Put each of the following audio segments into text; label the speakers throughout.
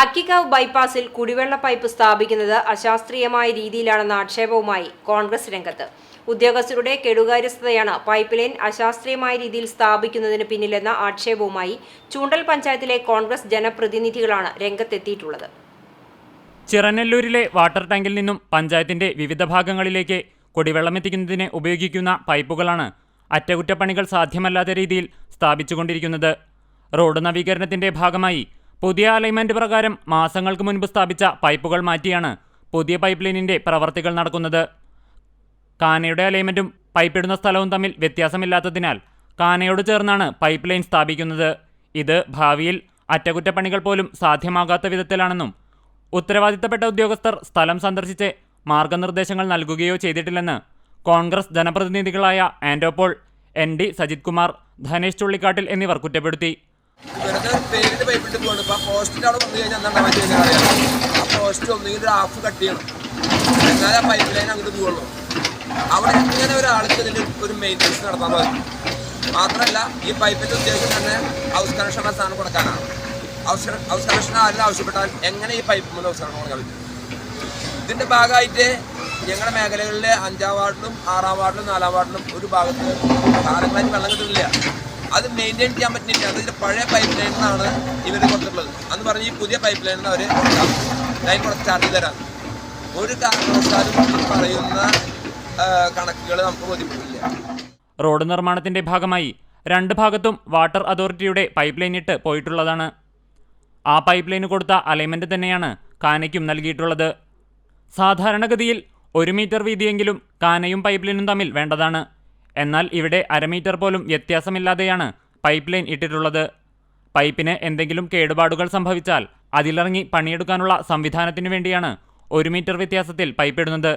Speaker 1: അക്കിക്കാവ് ബൈപ്പാസിൽ കുടിവെള്ള പൈപ്പ് സ്ഥാപിക്കുന്നത് അശാസ്ത്രീയമായ രീതിയിലാണെന്ന ആക്ഷേപവുമായി കോൺഗ്രസ് രംഗത്ത്. ഉദ്യോഗസ്ഥരുടെ കെടുകാര്യസ്ഥതയാണ് പൈപ്പ് ലൈൻ അശാസ്ത്രീയമായ രീതിയിൽ സ്ഥാപിക്കുന്നതിന് പിന്നിലെന്ന ആക്ഷേപവുമായി ചൂണ്ടൽ പഞ്ചായത്തിലെ കോൺഗ്രസ് ജനപ്രതിനിധികളാണ് രംഗത്തെത്തിയിട്ടുള്ളത്.
Speaker 2: ചിറനെല്ലൂരിലെ വാട്ടർ ടാങ്കിൽ നിന്നും പഞ്ചായത്തിന്റെ വിവിധ ഭാഗങ്ങളിലേക്ക് കുടിവെള്ളമെത്തിക്കുന്നതിന് ഉപയോഗിക്കുന്ന പൈപ്പുകളാണ് അറ്റകുറ്റപ്പണികൾ സാധ്യമല്ലാത്ത രീതിയിൽ സ്ഥാപിച്ചുകൊണ്ടിരിക്കുന്നത്. റോഡ് നവീകരണത്തിന്റെ ഭാഗമായി പുതിയ അലൈൻമെന്റ് പ്രകാരം മാസങ്ങൾക്ക് മുൻപ് സ്ഥാപിച്ച പൈപ്പുകൾ മാറ്റിയാണ് പുതിയ പൈപ്പ് ലൈനിന്റെ പ്രവർത്തികൾ നടക്കുന്നത്. കാനയുടെ അലൈൻമെന്റും പൈപ്പിടുന്ന സ്ഥലവും തമ്മിൽ വ്യത്യാസമില്ലാത്തതിനാൽ കാനയോട് ചേർന്നാണ് പൈപ്പ് ലൈൻ സ്ഥാപിക്കുന്നത്. ഇത് ഭാവിയിൽ അറ്റകുറ്റപ്പണികൾ പോലും സാധ്യമാകാത്ത വിധത്തിലാണെന്നും ഉത്തരവാദിത്തപ്പെട്ട ഉദ്യോഗസ്ഥർ സ്ഥലം സന്ദർശിച്ച് മാർഗനിർദ്ദേശങ്ങൾ നൽകുകയോ ചെയ്തിട്ടില്ലെന്ന് കോൺഗ്രസ് ജനപ്രതിനിധികളായ ആൻഡോപോൾ എൻ ഡി സജിത് കുമാർ ധനേഷ് ചുള്ളിക്കാട്ടിൽ എന്നിവർ കുറ്റപ്പെടുത്തി.
Speaker 3: വെറുതെ പേരിന്റെ പൈപ്പ് ഇട്ട് പോകണം ഇപ്പൊ ആ പോസ്റ്റിന്റെ അവിടെ വന്നു കഴിഞ്ഞാൽ എന്താ പറ്റി കഴിഞ്ഞാൽ അറിയാം. ആ പോസ്റ്റ് ഒന്നുകിൽ ഒരു ഹാഫ് കട്ട് ചെയ്യണം. എന്നാലേ ആ പൈപ്പ് ലൈൻ അങ്ങോട്ട് പോകുള്ളൂ അവിടെ എങ്ങനെ ഒരാൾക്ക് ഇതിന്റെ ഒരു മെയിന്റെനൻസ് നടത്താൻ പറ്റും മാത്രമല്ല ഈ പൈപ്പിന്റെ ഉദ്ദേശം തന്നെ ഹൗസ് കണക്ഷൻ സാധനം കൊടുക്കാനാണ്. ഹൗസ് ഹൗസ് കണക്ഷൻ ആരും ആവശ്യപ്പെട്ടാൽ എങ്ങനെ ഈ പൈപ്പ് മുതൽ ഹൗസ് കണക്ഷൻ കൊടുക്കാൻ പറ്റും? ഇതിന്റെ ഭാഗമായിട്ട് ഞങ്ങളുടെ മേഖലകളിലെ അഞ്ചാം വാർഡിലും ആറാം വാർഡിലും നാലാം വാർഡിലും ഒരു ഭാഗത്ത് കാലങ്ങളായിട്ട് വെള്ളം കിട്ടുന്നില്ല. അത് മെയിന്റെയിൻ ചെയ്യാൻ പറ്റുന്നില്ല. അതിന്റെ പഴയ പൈപ്പ് ലൈനിൽ നിന്നാണ് ഇവർ കൊടുത്തിട്ടുള്ളത് അന്ന് പറഞ്ഞ് ഈ പുതിയ പൈപ്പ് ലൈനിൽ അവർ ലൈൻ സ്റ്റാർട്ട് ചെയ്ത് തരാം. ഒരു കാരണവശാലും പറയുന്ന കണക്കുകൾ നമുക്ക് ബോധ്യപ്പെട്ടില്ല
Speaker 2: റോഡ് നിർമ്മാണത്തിന്റെ ഭാഗമായി രണ്ട് ഭാഗത്തും വാട്ടർ അതോറിറ്റിയുടെ പൈപ്പ് ലൈൻ ഇട്ട് പോയിട്ടുള്ളതാണ്. ആ പൈപ്പ് ലൈന് കൊടുത്ത അലൈൻമെന്റ് തന്നെയാണ് കാനയ്ക്കും നൽകിയിട്ടുള്ളത്. സാധാരണഗതിയിൽ ഒരു മീറ്റർ വീതിയെങ്കിലും കാനയും പൈപ്പ് ലൈനും തമ്മിൽ വേണ്ടതാണ്. എന്നാൽ ഇവിടെ അരമീറ്റർ പോലും വ്യത്യാസമില്ലാതെയാണ് പൈപ്പ് ലൈൻ ഇട്ടിട്ടുള്ളത്. പൈപ്പിന് എന്തെങ്കിലും കേടുപാടുകൾ സംഭവിച്ചാൽ അതിലിറങ്ങി പണിയെടുക്കാനുള്ള സംവിധാനത്തിനു വേണ്ടിയാണ് ഒരു മീറ്റർ വ്യത്യാസത്തിൽ പൈപ്പ് ഇടുന്നത്.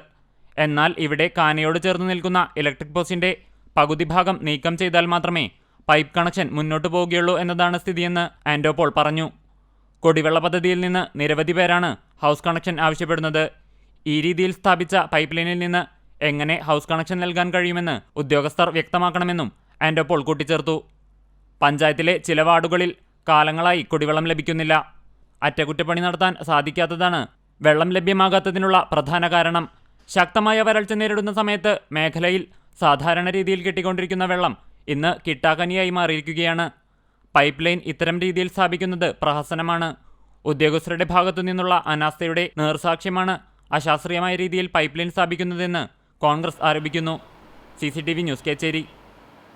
Speaker 2: എന്നാൽ ഇവിടെ കാനയോട് ചേർന്ന് നിൽക്കുന്ന ഇലക്ട്രിക് പോസ്റ്റിന്റെ പകുതി ഭാഗം നീക്കം ചെയ്താൽ മാത്രമേ പൈപ്പ് കണക്ഷൻ മുന്നോട്ട് പോവുകയുള്ളൂ എന്നതാണ് സ്ഥിതിയെന്ന് ആൻഡോപോൾ പറഞ്ഞു. കുടിവെള്ള പദ്ധതിയിൽ നിന്ന് നിരവധി പേരാണ് ഹൗസ് കണക്ഷൻ ആവശ്യപ്പെടുന്നത്. ഈ രീതിയിൽ സ്ഥാപിച്ച പൈപ്പ് ലൈനിൽ നിന്ന് എങ്ങനെ ഹൗസ് കണക്ഷൻ നൽകാൻ കഴിയുമെന്ന് ഉദ്യോഗസ്ഥർ വ്യക്തമാക്കണമെന്നും ആൻഡോപോൾ കൂട്ടിച്ചേർത്തു. പഞ്ചായത്തിലെ ചില വാർഡുകളിൽ കാലങ്ങളായി കുടിവെള്ളം ലഭിക്കുന്നില്ല. അറ്റകുറ്റപ്പണി നടത്താൻ സാധിക്കാത്തതാണ് വെള്ളം ലഭ്യമാകാത്തതിനുള്ള പ്രധാന കാരണം. ശക്തമായ വരൾച്ച നേരിടുന്ന സമയത്ത് മേഖലയിൽ സാധാരണ രീതിയിൽ കിട്ടിക്കൊണ്ടിരിക്കുന്ന വെള്ളം ഇന്ന് കിട്ടാക്കനിയായി മാറിയിരിക്കുകയാണ്. പൈപ്പ് ലൈൻ ഇത്തരം രീതിയിൽ സ്ഥാപിക്കുന്നത് പ്രഹസനമാണ്. ഉദ്യോഗസ്ഥരുടെ ഭാഗത്തു നിന്നുള്ള അനാസ്ഥയുടെ നേർസാക്ഷ്യമാണ് അശാസ്ത്രീയമായ രീതിയിൽ പൈപ്പ് ലൈൻ സ്ഥാപിക്കുന്നതെന്ന് കോൺഗ്രസ് ആരോപിക്കുന്നു സി ന്യൂസ് കേച്ചേരി.